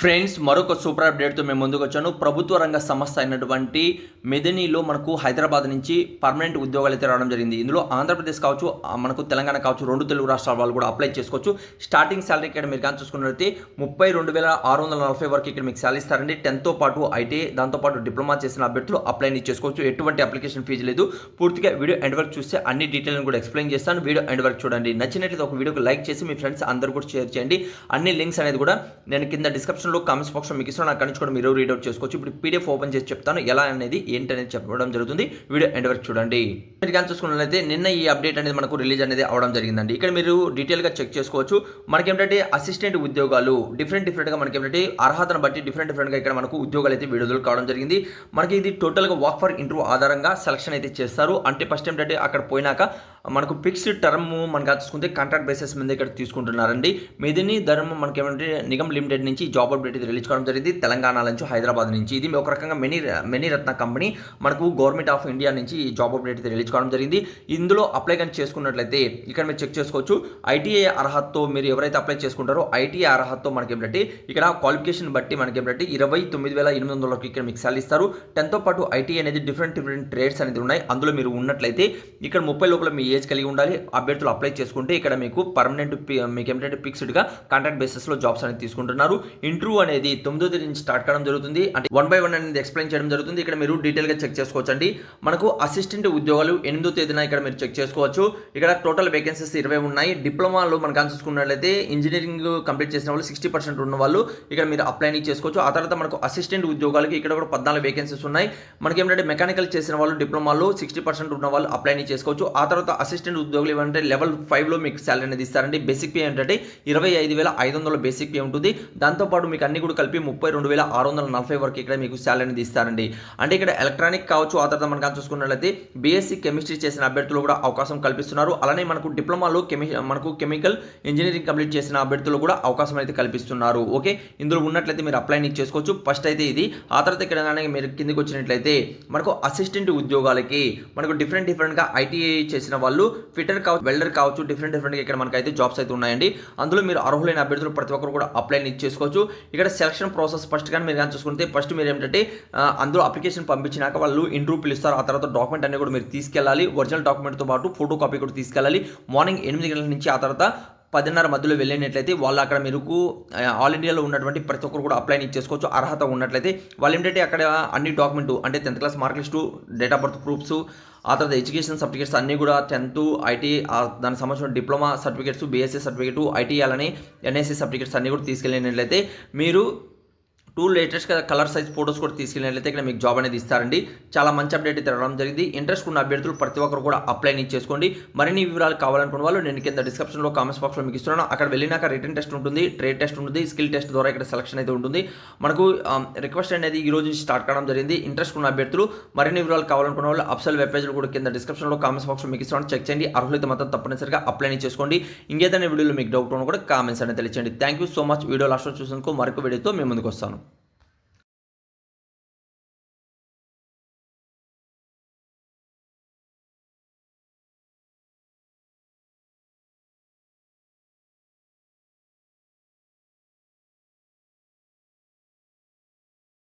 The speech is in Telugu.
ఫ్రెండ్స్ మరొక సూపర్ అప్డేట్తో మేము ముందుకు వచ్చాను. ప్రభుత్వ రంగ సంస్థ అయినటువంటి మెదనీలో మనకు హైదరాబాద్ నుంచి పర్మనెంట్ ఉద్యోగాలు అయితే రావడం జరిగింది. ఇందులో ఆంధ్రప్రదేశ్ కావచ్చు మనకు తెలంగాణ కావచ్చు రెండు తెలుగు రాష్ట్రాల వాళ్ళు కూడా అప్లై చేసుకోవచ్చు. స్టార్టింగ్ శాలరీ ఇక్కడ మీరు కానీ చూసుకున్నట్లయితే ముప్పై రెండు వేల ఆరు వందల నలభై వరకు ఇక్కడ మీకు శాలరీ ఇస్తారండి. టెన్త్తో పాటు ఐటీ దాంతోపాటు డిప్లొమా చేసిన అభ్యర్థులు అప్లై చేసుకోవచ్చు. ఎటువంటి అప్లికేషన్ ఫీజు లేదు. పూర్తిగా వీడియో ఎండ్ వరకు చూస్తే అన్ని డీటెయిల్ని కూడా ఎక్స్ప్లెయిన్ చేస్తాను. వీడియో ఎండ్ వరకు చూడండి. నచ్చినట్లయితే ఒక వీడియోకి లైక్ చేసి మీ ఫ్రెండ్స్ అందరూ కూడా షేర్ చేయండి. అన్ని లింక్స్ అనేది కూడా నేను కింద డిస్క్రిప్షన్లో కామెంట్స్ బాక్స్లో మీకు ఇస్తాను అక్కడి నుంచి కూడా మీరు రీడౌట్ చేసుకోవచ్చు. ఇప్పుడు పీడిఎఫ్ ఓపెన్ చేసి చెప్తాను ఎలా అనేది ఏంటి అనేది చెప్పడం జరుగుతుంది. వీడియో ఎండ్ వరకు చూడండి. మీరు కానీ చూసుకున్నట్లయితే నిన్న ఈ అప్డేట్ అనేది మనకు రిలీజ్ అనేది అవడం జరిగిందండి. ఇక్కడ మీరు డీటెయిల్గా చెక్ చేసుకోవచ్చు. మనకి ఏంటంటే అసిస్టెంట్ ఉద్యోగాలు డిఫరెంట్ డిఫరెంట్గా మనకి ఏంటంటే అర్హతను బట్టి డిఫరెంట్ డిఫరెంట్గా ఇక్కడ మనకు ఉద్యోగాలు అయితే విడుదల కావడం జరిగింది. మనకి ఇది టోటల్గా వర్క్ ఫర్ ఇంటర్వ్యూ ఆధారంగా సెలక్షన్ అయితే చేస్తారు. అంటే ఫస్ట్ ఏంటంటే అక్కడ పోయినాక మనకు ఫిక్స్డ్ టర్మ్ మనకు చూసుకుంటే కాంట్రాక్ట్ బేసిస్ మీద ఇక్కడ తీసుకుంటున్నారండి. మెదిని ధర్మం మనకి ఏమంటే నిగమ్ లిమిటెడ్ నుంచి జాబ్ అప్డేట్ ఇది రిలీజ్ కావడం జరిగింది. తెలంగాణ నుంచి హైదరాబాద్ నుంచి. ఇది ఒక రకంగా మెనీ మెనీ రత్న కంపెనీ. మనకు గవర్నమెంట్ ఆఫ్ ఇండియా నుంచి జాబ్ అప్డేట్ అయితే రిలీజ్ కావడం జరిగింది. ఇందులో అప్లై కానీ చేసుకున్నట్లయితే ఇక్కడ మీరు చెక్ చేసుకోవచ్చు. ఐటీఐ అర్హతతో మీరు ఎవరైతే అప్లై చేసుకుంటారో ఐటీఐ అర్హతతో మనకి ఏంటంటే ఇక్కడ క్వాలిఫికేషన్ బట్టి మనకి ఏంటంటే ఇరవై తొమ్మిది వేల ఎనిమిది వందలకి ఇక్కడ మీకు శాలరీ ఇస్తారు. టెన్త్తో పాటు ఐటీ అనేది డిఫరెంట్ డిఫరెంట్ ట్రేడ్స్ అనేది ఉన్నాయి. అందులో మీరు ఉన్నట్లయితే ఇక్కడ ముప్పై లోపల మీ ఏజ్ కలిగి ఉండాలి. అభ్యర్థులు అప్లై చేసుకుంటే ఇక్కడ మీకు పర్మనెంట్ మీకు ఏంటంటే ఫిక్స్డ్గా కాంట్రాక్ట్ బేసిస్లో జాబ్స్ అనేది తీసుకుంటున్నారు. ఇంటర్వ్యూ అనేది తొమ్మిదో తేదీ నుంచి స్టార్ట్ కావడం జరుగుతుంది. అంటే వన్ బై వన్ అనేది ఎక్స్ప్లెయిన్ చేయడం జరుగుతుంది. ఇక్కడ మీరు డీటెయిల్గా చెక్ చేసుకోవచ్చండి. మనకు అసిస్టెంట్ ఉద్యోగాలు ఎనిమిదో తేదీన ఇక్కడ మీరు చెక్ చేసుకోవచ్చు. ఇక్కడ టోటల్ వేకెన్సీస్ ఇరవై ఉన్నాయి. డిప్లొమాలో మనకు చూసుకున్నట్లయితే ఇంజనీరింగ్ కంప్లీట్ చేసిన వాళ్ళు సిక్స్టీ పర్సెంట్ ఉన్న వాళ్ళు ఇక్కడ మీరు అప్లై చేసుకోవచ్చు. ఆ తర్వాత మనకు అసిస్టెంట్ ఉద్యోగాలకి ఇక్కడ కూడా పద్నాలుగు వేకెన్సీస్ ఉన్నాయి. మనకి ఏంటంటే మెకానికల్ చేసిన వాళ్ళు డిప్లొమాలో సిక్స్టీ పర్సెంట్ ఉన్న వాళ్ళు అప్లై చేసుకోవచ్చు. ఆ తర్వాత అసిస్టెంట్ ఉద్యోగులు ఏమంటే లెవెల్ ఫైవ్లో మీకు శాలరీ అనేది ఇస్తారండి. బేసిక్ పే ఏంటంటే ఇరవై ఐదు వేల ఐదు వందల బేసిక్ పే ఉంటుంది. దాంతోపాటు మీకు అన్ని కూడా కలిపి ముప్పై రెండు వేల ఆరు వందల నలభై వరకు ఇక్కడ మీకు శాలరీ అనేది ఇస్తారండి. అంటే ఇక్కడ ఎలక్ట్రానిక్ కావచ్చు ఆ తర్వాత మనకు చూసుకున్నట్లయితే బీఎస్సీ కెమిస్ట్రీ చేసిన అభ్యర్థులు కూడా అవకాశం కల్పిస్తున్నారు. అలానే మనకు డిప్లొమాలో కెమి మనకు కెమికల్ ఇంజనీరింగ్ కంప్లీట్ చేసిన అభ్యర్థులు కూడా అవకాశం అయితే కల్పిస్తున్నారు. ఓకే ఇందులో ఉన్నట్లయితే మీరు అప్లై చేసుకోవచ్చు. ఫస్ట్ అయితే ఇది. ఆ తర్వాత ఇక్కడ మీరు కిందకి వచ్చినట్లయితే మనకు అసిస్టెంట్ ఉద్యోగాలకి మనకు డిఫరెంట్ డిఫరెంట్గా ఐటీఐ చేసిన వాళ్ళు వాళ్ళు ఫిటర్ కావచ్చు వెల్డర్ కావచ్చు డిఫరెంట్ డిఫరెంట్గా ఇక్కడ మనకైతే జాబ్స్ అయితే ఉన్నాయండి. అందులో మీరు అర్హులైన అభ్యర్థులు ప్రతి ఒక్కరు కూడా అప్లై చేసుకోవచ్చు ఇక్కడ సెలక్షన్ ప్రాసెస్ ఫస్ట్ కానీ మీరు కానీ చూసుకుంటే ఫస్ట్ మీరు ఏంటంటే అందులో అప్లికేషన్ పంపించినాక వాళ్ళు ఇంటర్వ్యూ పిలుస్తారు. ఆ తర్వాత డాక్యుమెంట్ అన్ని కూడా మీరు తీసుకెళ్ళాలి. ఒరిజినల్ డాక్యుమెంట్తో పాటు ఫోటో కాపీ కూడా తీసుకెళ్ళాలి. మార్నింగ్ ఎనిమిది గంటల నుంచి ఆ తర్వాత పదిన్నర మధ్యలో వెళ్ళినట్లయితే వాళ్ళు అక్కడ మీకు ఆల్ ఇండియాలో ఉన్నటువంటి ప్రతి ఒక్కరు కూడా అప్లై చేసుకోవచ్చు అర్హత ఉన్నట్లయితే వాళ్ళు ఏంటంటే అక్కడ అన్ని డాక్యుమెంట్ అంటే tenth class mark list date of birth proofs ఆ తర్వాత ఎడ్యుకేషన్ సర్టిఫికేట్స్ అన్నీ కూడా టెన్త్ ఐటీ దానికి సంబంధించిన diploma certificates BSc certificate IT అలానే ఎన్ఎస్సీ సర్టిఫికేట్స్ అన్నీ కూడా తీసుకెళ్ళినట్లయితే మీరు two latest colour size photos కూడా తీసుకెళ్ళినట్లయితే ఇక్కడ మీకు జాబ్ అనేది ఇస్తారండి. చాలా మంచి అప్డేట్ అయితే రావడం జరిగింది. ఇంట్రెస్ట్ ఉన్న అభ్యర్థులు ప్రతి ఒక్కరు కూడా అప్లై చేసుకోండి. మరిన్ని వివరాలు కావాలనుకున్న వాళ్ళు నేను కింద డిస్క్రిప్షన్లో కామెంట్స్ బాక్స్లో మీకు ఇస్తున్నాను. అక్కడ వెళ్ళినాక రిటర్న్ టెస్ట్ ఉంటుంది ట్రేడ్ టెస్ట్ ఉంటుంది స్కిల్ టెస్ట్ ద్వారా ఇక్కడ సెలక్షన్ అయితే ఉంటుంది. మనకు um, రిక్వెస్ట్ అనేది ఈ రోజు నుంచి స్టార్ట్ కావడం జరిగింది. ఇంట్రెస్ట్ ఉన్న అభ్యర్థులు మరిన్ని వివరాలు కావాలనుకున్న వాళ్ళు అప్సల్ వెబ్ కూడా కింద డిస్క్రిప్షన్లో కామెంట్స్ బాక్స్లో మీకు ఇస్తున్నాను. చెక్ చేయండి. అర్హులైతే మాత్రం తప్పనిసరిగా అప్లై చేసుకోండి. ఇంకేదైనా వీడియోలో మీకు డౌట్ ఉన్నా కూడా కామెంట్స్ అనేది తెలియచేయండి. Thank you so much video లాస్ట్లో చూసినందుకు మరొక వీడియోతో మేము ముందుకు వస్తాను.